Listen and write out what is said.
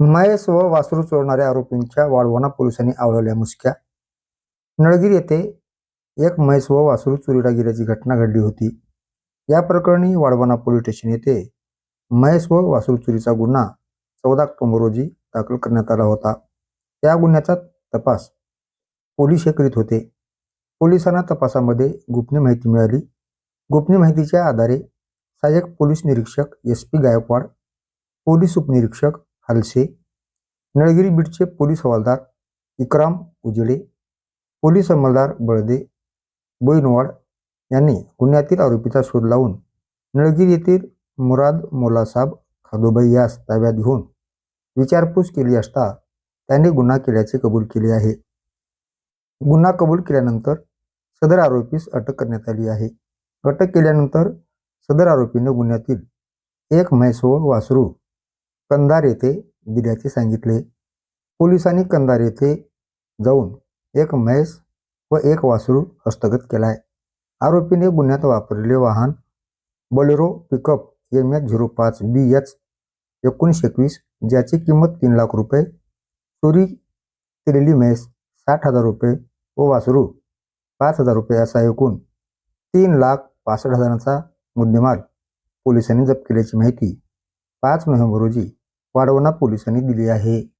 महेश व वासरू चोरणाऱ्या आरोपींच्या वाढवणा पोलिसांनी आवळवल्या मुसक्या. नळगीर येथे एक महेश व वासरू चोरीला गेल्याची घटना घडली होती. या प्रकरणी वाढवणा पोलीस स्टेशन येथे महेश व वासरू चोरीचा गुन्हा चौदा ऑक्टोबर रोजी दाखल करण्यात आला होता. त्या गुन्ह्याचा तपास पोलीस हे करीत होते. पोलिसांना तपासामध्ये गुपनीय माहिती मिळाली. गुपनीय माहितीच्या आधारे सहाय्यक पोलीस निरीक्षक एस पी गायकवाड पोलीस उपनिरीक्षक हालसे नळगिरी बीडचे पोलीस हवालदार इक्राम उजेडे पोलीस अंमलदार बळदे बोईनवाड यांनी गुन्ह्यातील आरोपीचा शोध लावून नळगिरी येथील मुराद मोलासाब खादोबाई यास ताब्यात घेऊन विचारपूस केली असता त्याने गुन्हा केल्याचे कबूल केले आहे. गुन्हा कबूल केल्यानंतर सदर आरोपीस अटक करण्यात आली आहे. अटक केल्यानंतर सदर आरोपीने गुन्ह्यातील एक म्हैसोळ वासरू कंधार येथे दिल्याचे सांगितले. पोलिसांनी कंधार येथे जाऊन एक म्हैस व एक वासरू हस्तगत केलाय. आरोपीने गुन्ह्यात वापरलेले वाहन Bolero pickup M H zero पाच बी एच एकोणीसशे एकवीस ज्याची किंमत तीन लाख रुपये चोरी केलेली म्हैस साठ हजार रुपये व वासरू पाच हजार रुपये असा एकूण तीन लाख पासष्ट हजारांचा मुद्देमाल पोलिसांनी जप्त केल्याची माहिती पाच नोव्हेंबर रोजी वाढवणं पोलिसांनी दिली आहे.